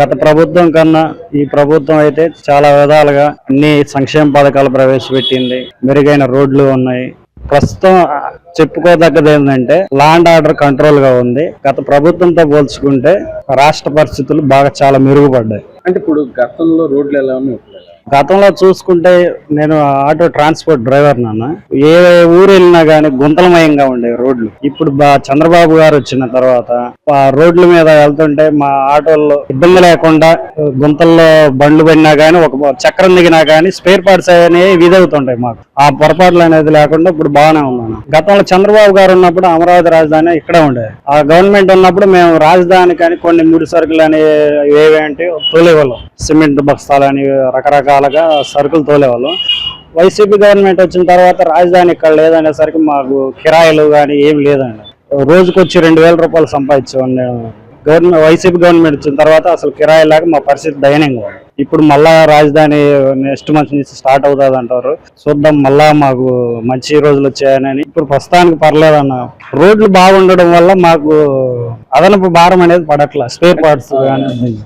గత ప్రభుత్వం కన్నా ఈ ప్రభుత్వం అయితే చాలా విధాలుగా అన్ని సంక్షేమ పథకాలు ప్రవేశపెట్టింది. మెరుగైన రోడ్లు ఉన్నాయి. ప్రస్తుతం చెప్పుకోదగ్గది ఏంటంటే లాండ్ ఆర్డర్ కంట్రోల్గా ఉంది. గత ప్రభుత్వంతో పోల్చుకుంటే రాష్ట్ర పరిస్థితులు బాగా చాలా మెరుగుపడ్డాయి. అంటే ఇప్పుడు గతంలో రోడ్లు ఎలా ఉన్నాయి? గతంలో చూసుకుంటే నేను ఆటో ట్రాన్స్పోర్ట్ డ్రైవర్ నాన్న. ఏ ఊరు వెళ్ళినా గానీ గుంతలమయంగా ఉండేవి రోడ్లు. ఇప్పుడు బా- చంద్రబాబు గారు వచ్చిన తర్వాత ఆ రోడ్ల మీద వెళ్తుంటే మా ఆటోల్లో ఇబ్బంది లేకుండా గుంతల్లో బండ్లు పడినా గానీ ఒక చక్రం దిగినా గానీ స్పేర్ పార్ట్స్ అనేవి విధవుతుంటాయి మాకు. ఆ పొరపాట్లు అనేది లేకుండా ఇప్పుడు బాగానే ఉన్నాను. గతంలో చంద్రబాబు గారు ఉన్నప్పుడు అమరావతి రాజధాని ఇక్కడే ఉండేది ఆ గవర్నమెంట్ ఉన్నప్పుడు మేము రాజధాని కానీ కొన్ని ముడి సరుకులు అనేవి ఏవేంటి అంటే తోలేవాళ్ళం. సిమెంట్ బస్తాలు అని రకరకాలుగా సరుకులు తోలేవాళ్ళం. వైసీపీ గవర్నమెంట్ వచ్చిన తర్వాత రాజధాని ఇక్కడ లేదనేసరికి మాకు కిరాయిలు కానీ ఏం లేదండి. రోజుకొచ్చి రెండు వేల రూపాయలు సంపాదించేవాడిని గవర్నమెంట్ వైసీపీ గవర్నమెంట్ వచ్చిన తర్వాత అసలు కిరాయి లాగా మా పరిస్థితి దయనీయంగా ఇప్పుడు మళ్ళా రాజధాని నెక్స్ట్ మంత్ నుంచి స్టార్ట్ అవుతుంది అంటారు. చూద్దాం మళ్ళా మాకు మంచి రోజులు వచ్చాయని. ఇప్పుడు ప్రస్తుతానికి పర్లేదన్న. రోడ్లు బాగుండడం వల్ల మాకు అదనపు భారం అనేది పడట్లేదు స్పేర్ పార్ట్స్ కానీ